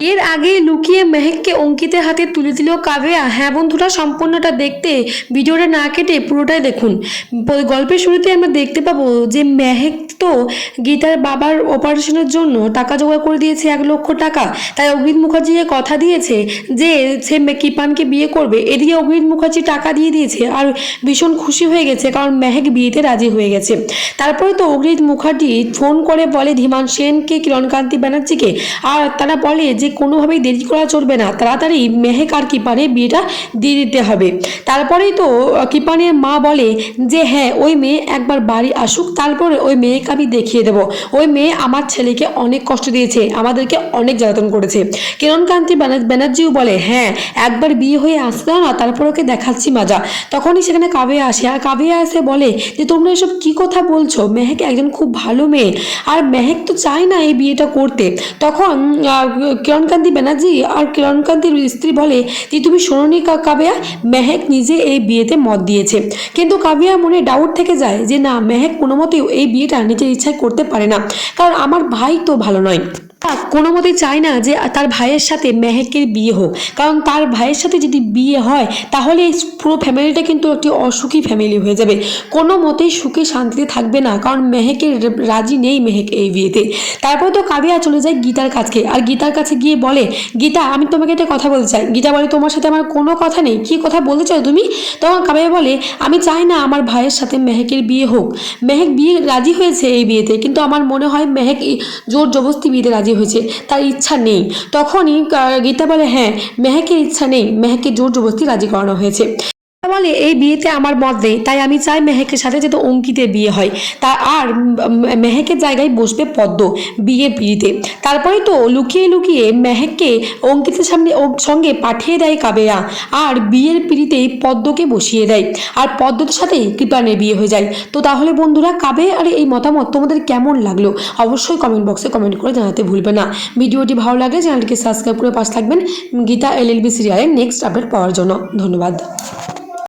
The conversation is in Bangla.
এর আগে লুকিয়ে মেহেককে অঙ্কিতের হাতে তুলে দিল কাবেয়া হ্যাঁ বন্ধুরা, সম্পূর্ণটা দেখতে, ভিডিওটা না কেটে পুরোটাই দেখুন। গল্পের শুরুতে আমরা দেখতে পাবো যে মেহেক তো গীতার বাবার অপারেশনের জন্য টাকা জোগাড় করে দিয়েছে এক লক্ষ টাকা। তাই অগ্রিত মুখার্জিকে কথা দিয়েছে যে সে কিপানকে বিয়ে করবে। এদিকে অগ্রিত মুখার্জি টাকা দিয়ে দিয়েছে আর ভীষণ খুশি হয়ে গেছে কারণ মেহেক বিয়েতে রাজি হয়ে গেছে। তারপরে তো অগ্রিত মুখার্জি ফোন করে বলে, ধীমান সেনকে, কিরণকান্তি ব্যানার্জিকে। আর তারা বলে যে কোনোভাবেই দেরি করা চলবে না। তাড়াতাড়ি মেহেক আর কিপানের বিয়েটা দিয়ে দিতে হবে। তারপরেই তো কিপানের মা বলে যে হ্যাঁ ওই মেয়ে একবার বাড়ি আসুক তারপরে ওই মেয়েকে আমি দেখিয়ে দেবো। ওই মেয়ে আমার ছেলেকে অনেক কষ্ট দিয়েছে আমাদেরকে অনেক জ্বালাতন করেছে। কিরণকান্তি ব্যানার- ব্যানার্জিও বলে হ্যাঁ একবার বিয়ে হয়ে দাও না তারপর ওকে দেখাচ্ছি মজা। তখনই সেখানে কাবে আসে আর কাবে এসে বলে যে তোমরা এসব কি কথা বলছো? মেহেক একজন খুব ভালো মেয়ে। আর মেহেক তো চায় না এই বিয়েটা করতে। তখন আহ, কিরণকান্তি ব্যানার্জি আর কিরণকান্তির স্ত্রী বলে যে, তুমি শোনি কাবেয়া? মেহেক নিজে এই বিয়েতে মত দিয়েছে। কিন্তু কাবিয়া মনে ডাউট থেকে যায় যে, না, মেহেক কোনো মতেও এই বিয়েটা নিজের ইচ্ছায় করতে পারে না। কারণ আমার ভাই তো ভালো নয়। কোনো মতেই চায় না যে তার ভাইয়ের সাথে মেহেকের বিয়ে হোক। কারণ তার ভাইয়ের সাথে যদি বিয়ে হয়, তাহলে এই পুরো ফ্যামিলিটা কিন্তু একটি অসুখী ফ্যামিলি হয়ে যাবে। কোনো মতেই সুখে শান্তিতে থাকবে না, কারণ মেহেকের রাজি নেই মেহেক এই বিয়েতে। তারপর তো কাবিয়া চলে যায় গীতার কাছে। আর গীতার কাছে গিয়ে বলে, গীতা, আমি তোমাকে একটা কথা বলতে চাই। গীতা বলে, তোমার সাথে আমার কোনো কথা নেই। কি কথা বলতে চাও তুমি? তখন কাবিয়া বলে, আমি চাই না আমার ভাইয়ের সাথে মেহেকের বিয়ে হোক। মেহেক বিয়ে রাজি হয়েছে এই বিয়েতে, কিন্তু আমার মনে হয় মেহেক জোর জবস্তি বিয়েতে রাজি হয়েছে, তার ইচ্ছা নেই। তখনই গীতা বলে হ্যাঁ মেহেকের ইচ্ছা নেই, মেহেককে জোর জবরদস্তি রাজি করানো হয়েছে। বলে, এই বিয়েতে আমার মত নেই, তাই আমি চাই মেহেকের সাথে যাতে অঙ্কিতের বিয়ে হয়। তা আর মেহেকের জায়গায় বসবে পদ্ম বিয়ের পিড়িতে। তারপরে তো লুকিয়ে লুকিয়ে মেহেককে অঙ্কিতের সামনে সঙ্গে পাঠিয়ে দেয় কাবেয়া আর বিয়ের পিড়িতেই পদ্মকে বসিয়ে দেয়। আর পদ্মর সাথেই কৃপানের বিয়ে হয়ে যায়। তো তাহলে বন্ধুরা, কাবে আর এই মতামত তোমাদের কেমন লাগল? অবশ্যই কমেন্ট বক্সে কমেন্ট করে জানাতে ভুলবে না। ভিডিওটি ভালো লাগলে চ্যানেলটিকে সাবস্ক্রাইব করে পাশ থাকবেন। গীতা এলএলবি সিরিয়ালের নেক্সট আপডেট পাওয়ার জন্য। ধন্যবাদ।